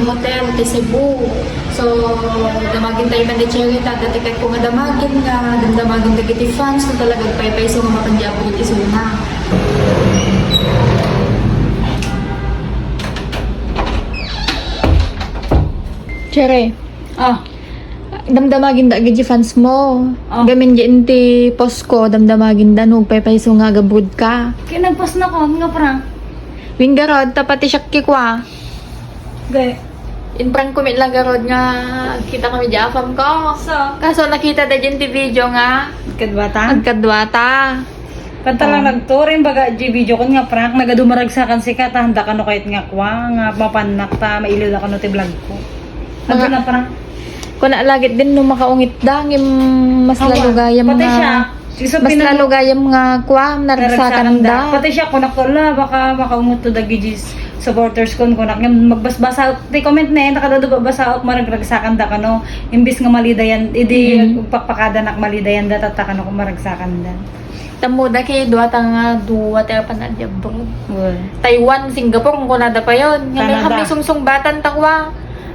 may hotel ti Cebu. So, damagin tayo man di charita, dati kay kung nga damagin nga, damagin dagiti fans, kung talagang paypay so nga mapandiabot iti suna. Chere, Ah, damdamagin da gidi fans mo. Ah. Gamin di inti post ko, damdamagin da nung paypay so nga gabud ka. kinagpas na ko, nga prank. Wingarod, tapati siya kikwa. Gay. In prank comment lang garod nga kita kami di afam ko. So, Kaso nakita da dyan ti video nga kadbata? agkadwata. Kanta lang nagturing baga di video ko nga prank nagadumaragsakan si Kat handa ka no kahit nga kwa nga mapanak ta mailiw na ka no ti vlog ko. Ano na prank? Kung naalagit din no makaungit dang yung mas Awa, lalugayam nga siya. Isa mas pinag- lalugayam nga kwa naragsakan da. Pati siya kunak ko la baka makaumot to dagijis supporters kon kunak nga magbasbasa ti comment na nakadado babasa og maragragsakan da kano imbis nga malidayan idi Mhm. pagpakada nak malidayan da tatakano ko maragsakan da. Tamo da kay duwata nga duwa tayo panadya bro. Well. Taiwan, Singapore, kung kunada pa yun. Nga kami sungsung batan takwa.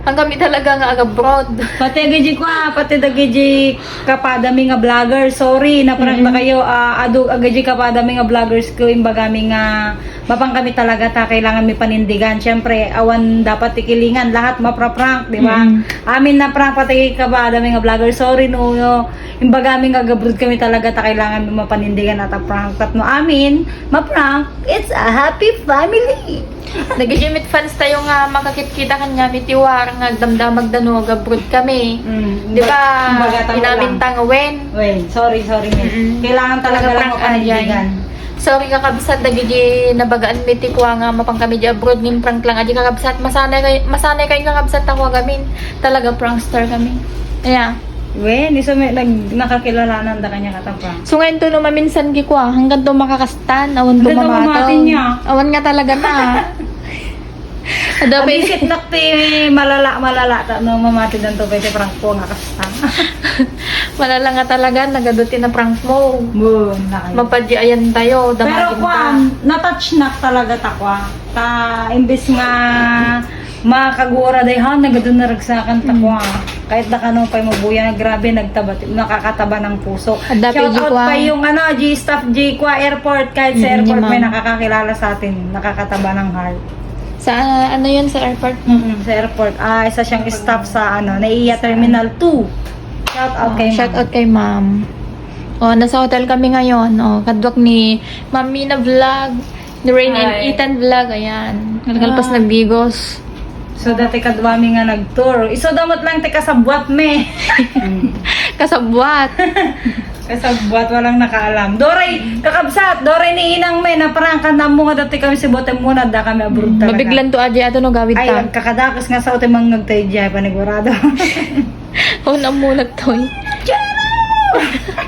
Ang kami talaga nga aga-abroad. Pati gaji ko ah, pati dagaji kapadami nga vlogger. Sorry, na prank na kayo. Ah, adu agaji kapadami nga vloggers ko imbagami nga mapang kami talaga ta kailangan mi panindigan. Syempre, awan dapat tikilingan lahat mapra-prank, di ba? Mm. Amin na prank pati kapadami nga vlogger. Sorry no, no. imbagami nga gabrod kami talaga ta kailangan mi mapanindigan at prank. Tapno amin, ma-prank. It's a happy family. Nag-gymit fans tayo nga makakit-kita kanya mitiwar nga damdamag dano gabrod kami. Mm. Di ba? Lang. Inamintang wen. Wait, sorry, sorry. Miss. Mm-mm. Kailangan talaga Talaga lang prank mapanindigan. Sorry ka kabsat dagiti nabagaan mi ti kwa nga mapang kami di abroad nin prank lang adi kakabsat masanay kay masanay kay kakabsat ako gamin talaga prankster kami. Kaya Wen, isa may nag, nakakilalanan da kanya katapang. So ngayon to no maminsan gi kwa hanggang to makakastan awan to mamataw. Awan nga talaga na. Ada Ang pa isip nakti malala malala ta no mamati dan to pwede prank po nga kasta. malala nga talaga nagaduti na prank mo. Boom, nakay. Mapadya ayan tayo, Pero damagin ka. kwan, na-touch na talaga ta kwa. Ta imbes nga makagura day ha nagadun na ragsakan ta kwa. Kahit na kanong pay mabuya grabe nagtaba nakakataba ng puso. Ada pa, Shout out kwa. pa yung ano G staff G kwa airport kahit sa Mm, airport yung may ma'am. nakakakilala sa atin, nakakataba ng heart. Sa ano yun sa airport? Mm, sa airport. Ah, isa siyang staff sa ano, Naiya Terminal 2. Shout out kay Shout out kay ma'am. Oh, nasa hotel kami ngayon. Oh, kadwak ni Ma'am Mina Vlog, ni Rain and Hi. Ethan Vlog. Ayan. Nagkalpas Ah. nagbigos. So dati kadwami nga nag-tour. Iso damot lang tika sa buwat me. Kasabwat. Kasabwat walang nakaalam. Doray, kakabsat, Doray ni inang me na parang kanda mo nga dati kami si bote muna da kami abroad talaga. Mabiglan to adi ato no gawid Ay, ta. kakadakas nga sa uti mang nagtay diya panigurado. Oh, namulag to. eh.